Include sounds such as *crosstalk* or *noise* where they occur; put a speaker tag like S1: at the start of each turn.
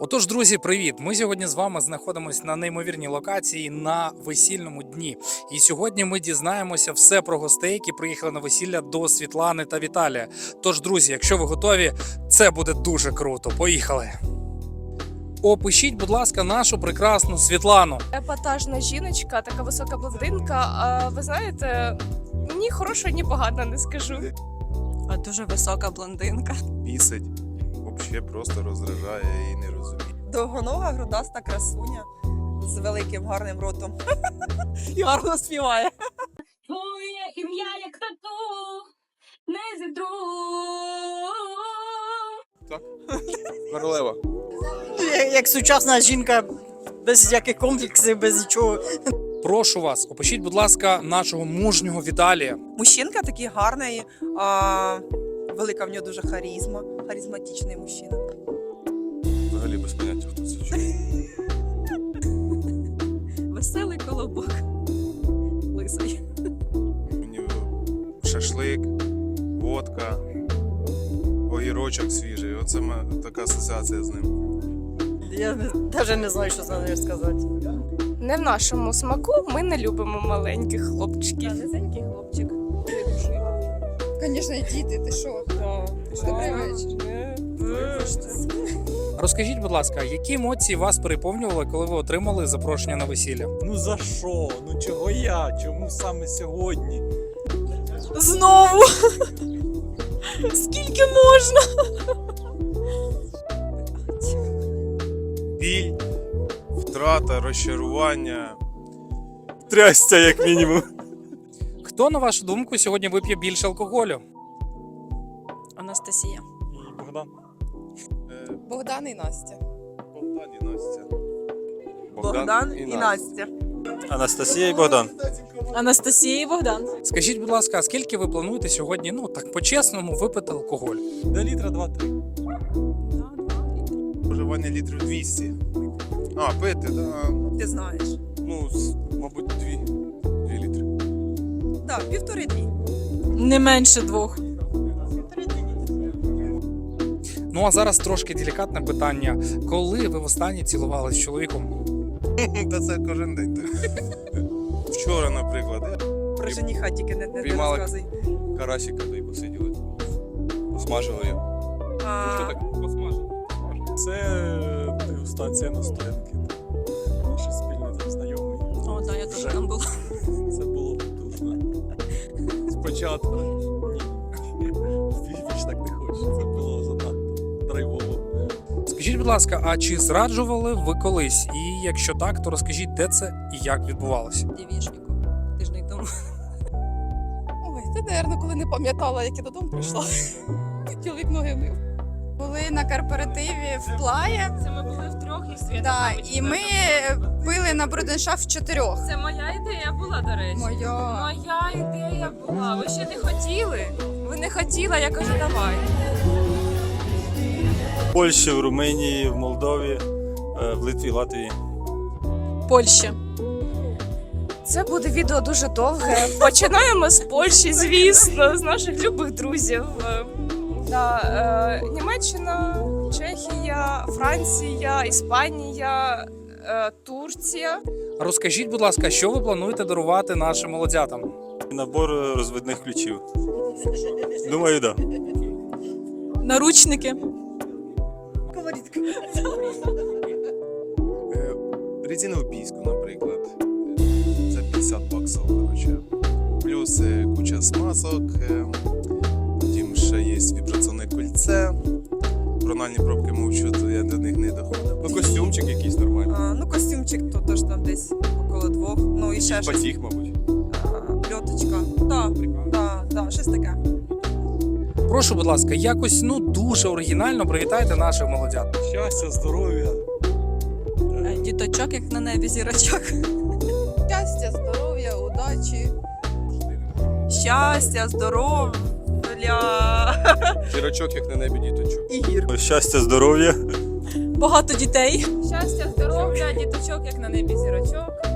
S1: Отож, друзі, привіт! Ми сьогодні з вами знаходимося на неймовірній локації на весільному дні. І сьогодні ми дізнаємося все про гостей, які приїхали на весілля до Світлани та Віталія. Тож, друзі, якщо ви готові, це буде дуже круто. Поїхали! Опишіть, будь ласка, нашу прекрасну Світлану.
S2: Епатажна жіночка, така висока блондинка. А ви знаєте, ні хорошого, ні поганого не скажу.
S3: А дуже висока блондинка.
S4: бісить. Взагалі просто розражає і не розуміє.
S5: Довгонога, грудаста красуня з великим гарним ротом. *laughs* І гарно співає.
S6: Твоє ім'я як тату, не зідру.
S4: Королева.
S3: Як, як сучасна жінка без яких комплексів, без нічого.
S1: Прошу вас, опишіть, будь ласка, нашого мужнього Віталія.
S5: Мужчинка такий гарний, а, велика в нього дуже харизма, харизматичний мужчина.
S4: Взагалі без поняття, хто це чує.
S3: Веселий колобок. Лисий.
S4: Мені шашлик, водка, огірочок свіжий. Оце така асоціація з ним.
S3: Я навіть не знаю, що за нею сказати.
S2: Не в нашому смаку ми не любимо маленьких хлопчиків.
S5: Низенький хлопчик.
S7: Звісно, діти, ти що? Добрий вечір.
S1: Розкажіть, будь ласка, які емоції вас переповнювали, коли ви отримали запрошення на весілля?
S8: Ну за що? Ну чого я? Чому саме сьогодні?
S3: Знову! Скільки можна?
S4: Біль, втрата, розчарування. Трясця, як мінімум.
S1: Хто, на вашу думку, сьогодні вип'є більше алкоголю?
S3: Анастасія.
S8: І Богдан.
S7: Богдан і Настя.
S4: Богдан і Настя.
S5: Богдан і Настя.
S8: Анастасія і Богдан.
S3: Анастасія і Богдан.
S1: Скажіть, будь ласка, а скільки ви плануєте сьогодні, ну так по-чесному, випити алкоголь?
S8: До літра 2-3.
S4: Вживання літрів 200. А, пити, да.
S5: Ти знаєш.
S4: Ну, мабуть, 2, 2 літри.
S5: Так, півтори-дві.
S3: Не менше двох.
S1: Ну а зараз трошки делікатне питання. Коли ви востаннє цілувалися з чоловіком? *laughs*
S4: Та це кожен день. Вчора, наприклад,
S5: Про жениха тільки не, не, не
S4: Піймали.
S5: розказуй.
S4: карасика та й посиділи. Посмажили його.
S5: А,
S8: Це дегустація настоянки. Наші спільні там знайомі.
S3: О, так, я теж там була.
S8: Це. Спочатку. Ні. Так не хочу. Це було занадто драйвово.
S1: Скажіть, будь ласка, а чи зраджували ви колись? І якщо так, то розкажіть, де це і як відбувалося?
S3: Дівішнику. Тиждень тому.
S7: Ой, ти, напевно, коли не пам'ятала, як я додому прийшла. Чоловік ноги мив. Були на корпоративі в плаї.
S2: Це ми були втрьох і світа.
S7: Да, і ми пили на бруденшафт чотирьох.
S2: Це моя ідея була, до речі.
S7: Моя.
S2: Моя ідея була. Ви ще не хотіли? Ви не хотіли, я кажу, давай.
S8: В Польщі, в Румунії, в Молдові, е, в Литві, Латвії.
S3: Польща.
S2: Це буде відео дуже довге. Починаємо з Польщі, звісно, з наших любих друзів. Е, Да, е, Німеччина, Чехія, Франція, Іспанія, е, Турція.
S1: Розкажіть, будь ласка, що ви плануєте дарувати нашим молодятам?
S8: Набор розвідних ключів. Думаю, так. Да.
S3: Наручники.
S4: Е, Резинову піську, наприклад. Це 50 баксів, коротше. Плюс е, куча смазок. е, Потім ще є вібраційне кольце. Прональні пробки мовчу, то я до них не доходив. Ну, костюмчик якийсь нормальний.
S5: а, ну, костюмчик то теж там десь около двох. Ну і ще щось.
S4: Батіг, мабуть.
S5: А, Пльоточка. Так, так, так, щось таке.
S1: Прошу, будь ласка, якось ну дуже оригінально привітайте наших молодят.
S8: Щастя, здоров'я.
S3: Е, Діточок, як на небі зірочок.
S7: Щастя, здоров'я, удачі.
S5: Щастя, здоров'я.
S4: Зірочок, як на небі діточок.
S5: І гір.
S8: Щастя, здоров'я.
S3: Багато дітей.
S2: Щастя, здоров'я, діточок, як на небі зірочок.